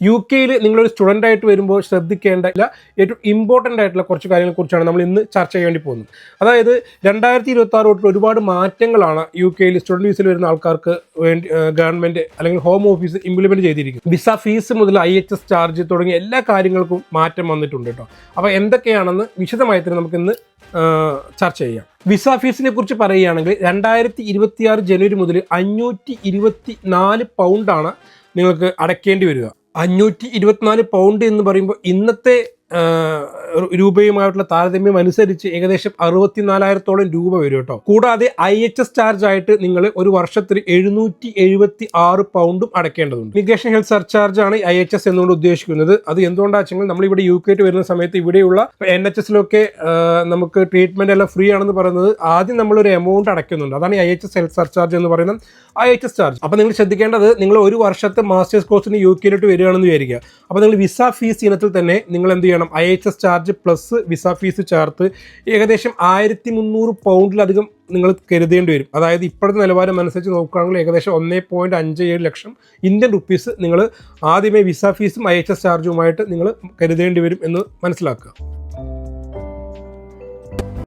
U കെയിൽ നിങ്ങളൊരു student ആയിട്ട് വരുമ്പോൾ ശ്രദ്ധിക്കേണ്ട ഏറ്റവും ഇമ്പോർട്ടന്റ് ആയിട്ടുള്ള കുറച്ച് കാര്യങ്ങളെ കുറിച്ചാണ് നമ്മൾ ഇന്ന് ചർച്ച ചെയ്യാൻ വേണ്ടി പോകുന്നത്. അതായത് രണ്ടായിരത്തി ഇരുപത്തി ആറ് തൊട്ട് ഒരുപാട് മാറ്റങ്ങളാണ് യു കെയിൽ സ്റ്റുഡന്റ് വിസയിൽ വരുന്ന ആൾക്കാർക്ക് വേണ്ടി ഗവൺമെന്റ് അല്ലെങ്കിൽ ഹോം ഓഫീസ് ഇംപ്ലിമെന്റ് ചെയ്തിരിക്കുന്നത്. വിസ ഫീസ് മുതൽ ഐ എച്ച് എസ് ചാർജ് തുടങ്ങിയ എല്ലാ കാര്യങ്ങൾക്കും മാറ്റം വന്നിട്ടുണ്ട് കേട്ടോ അപ്പോൾ എന്തൊക്കെയാണെന്ന് വിശദമായി തന്നെ നമുക്ക് ഇന്ന് ചർച്ച ചെയ്യാം. വിസ ഫീസിനെ കുറിച്ച് പറയുകയാണെങ്കിൽ രണ്ടായിരത്തി ഇരുപത്തിയാറ് ജനുവരി മുതൽ അഞ്ഞൂറ്റി ഇരുപത്തി നാല് പൗണ്ടാണ് നിങ്ങൾക്ക് അടയ്ക്കേണ്ടി വരിക. അഞ്ഞൂറ്റി ഇരുപത്തിനാല് പൗണ്ട് എന്ന് പറയുമ്പോൾ ഇന്നത്തെ രൂപയുമായിട്ടുള്ള താരതമ്യം അനുസരിച്ച് ഏകദേശം അറുപത്തിനാലായിരത്തോളം രൂപ വരും കേട്ടോ. കൂടാതെ ഐ എച്ച് എസ് ചാർജ് ആയിട്ട് നിങ്ങൾ ഒരു വർഷത്തിൽ എഴുന്നൂറ്റി എഴുപത്തി ആറ് പൗണ്ടും അടക്കേണ്ടതുണ്ട് മിഗ്രേഷൻ ഹെൽത്ത് സർചാർജ് ആണ് ഐ എച്ച് എസ് എന്നുകൊണ്ട് ഉദ്ദേശിക്കുന്നത്. അത് എന്തുകൊണ്ടാണെന്ന് നമ്മൾ ഇവിടെ യു കെറ്റ് വരുന്ന സമയത്ത് ഇവിടെയുള്ള എൻ എച്ച് എസിലൊക്കെ നമുക്ക് ട്രീറ്റ്മെന്റ് എല്ലാം ഫ്രീ ആണെന്ന് പറയുന്നത് ആദ്യം നമ്മൾ ഒരു എമൗണ്ട് അടയ്ക്കുന്നുണ്ട്. അതാണ് I H S health surcharge എന്ന് പറയുന്നത് ഐ എച്ച് എസ് ചാർജ് അപ്പോൾ നിങ്ങൾ ശ്രദ്ധിക്കേണ്ടത് നിങ്ങൾ ഒരു വർഷത്തെ മാസ്റ്റേഴ്സ് കോഴ്സിന് യു കെയിലോട്ട് വരികയാണെന്ന് വിചാരിക്കുക. അപ്പോൾ നിങ്ങൾ വിസ ഫീസ് ഇനത്തിൽ തന്നെ നിങ്ങൾ എന്ത് ചെയ്യണം? I H S charge plus visa fee ചേർത്ത് ഏകദേശം ആയിരത്തി മുന്നൂറ് പൗണ്ടിലധികം നിങ്ങൾ കരുതേണ്ടി വരും. അതായത് ഇപ്പോഴത്തെ നിലവാരം അനുസരിച്ച് നോക്കുകയാണെങ്കിൽ ഏകദേശം ഒന്നേ പോയിന്റ് അഞ്ച് ഏഴ് ലക്ഷം ഇന്ത്യൻ റുപ്പീസ് നിങ്ങൾ ആദ്യമേ വിസ ഫീസും ഐ എച്ച് എസ് ചാർജുമായിട്ട് നിങ്ങൾ കരുതേണ്ടി വരും എന്ന് മനസ്സിലാക്കുക.